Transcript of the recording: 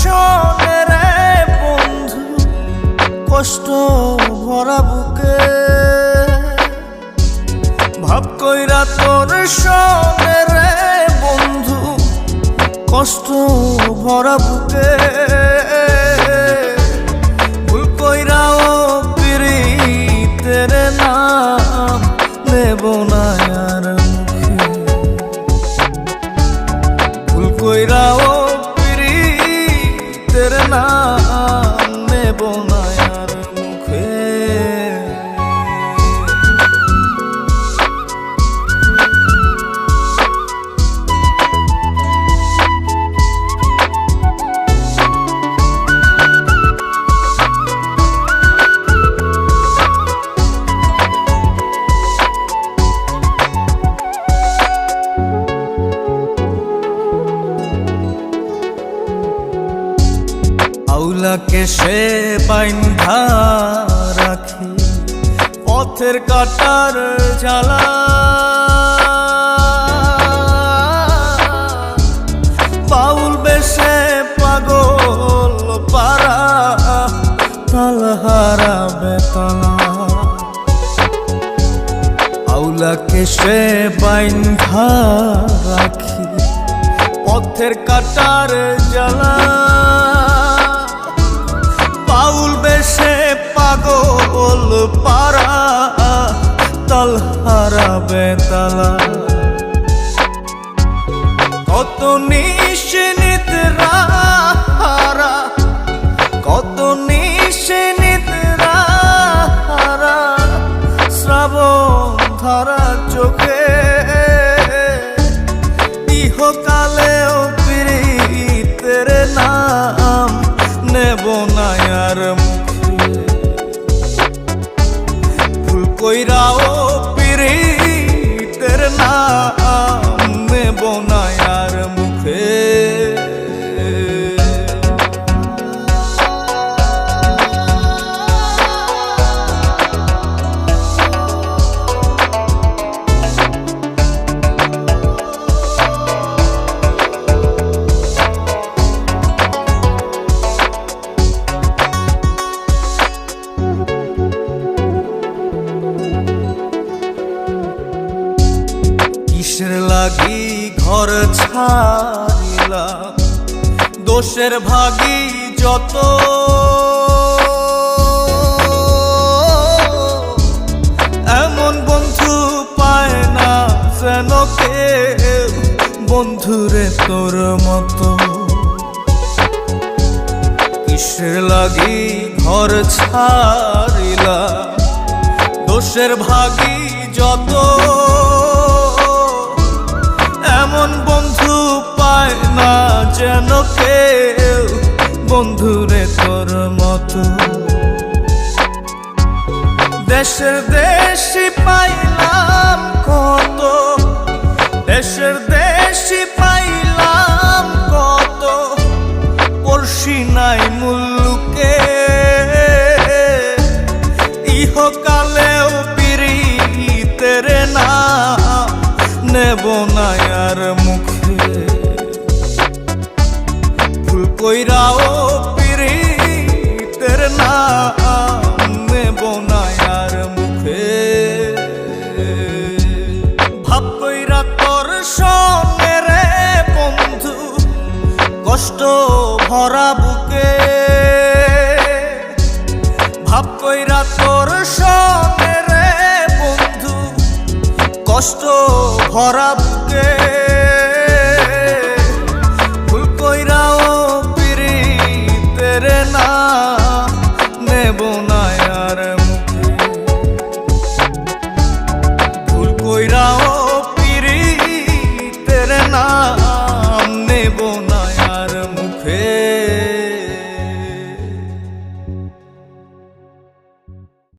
শোনে রে বন্ধু, কষ্ট ভরা বুকে। ভাব কইরা তোর রে বন্ধু, কষ্ট ভরা বুকে। ভুল কইরাও পিরিতের নাম নেব না আর মুখে। ভুল কইরাও পিরিতের নাম আউলাকে সে বাইন্ধা রাখি। পথের কাটার জ্বালা। বাউল বেশে পাগল পারা তালহারা বেতলা। আউলাকে সে বাইন্ধা রাখি। পথের কাটার জ্বালা। পাউল বেশে পাগল পারা তালহারা বেতালা কত নিশ্চিত রাহারা, কত নিশ্চিত রাহারা, শ্রাবণ ধারা চোখে কইরাও পীড়িতের নাম নেব না আর মুখে। ঘর ছাড়িলাম। দোষের ভাগি যত। এমন বন্ধু পায় না যেন কেউ। বন্ধুরে তোর মতো। কিসের লাগি ঘর ছাড়িলা দোষের ভাগি যত। যেন কেউ বন্ধুরে তোর মতো। দেশের দেশি পাইলাম কত, দেশের দেশি পাইলাম কত, পড়শি নাই মুল্লুকে। ইহকালেও পিরিতের নাম নেব না আর কইরাও পিরিতের নাম নেব না আর মুখে। ভাব কইরা তোর সঙ্গে রে বন্ধু, কষ্ট ভরা বুকে। ভাব কইরা তোর সঙ্গে রে বন্ধু, কষ্ট ভরা বুকে। না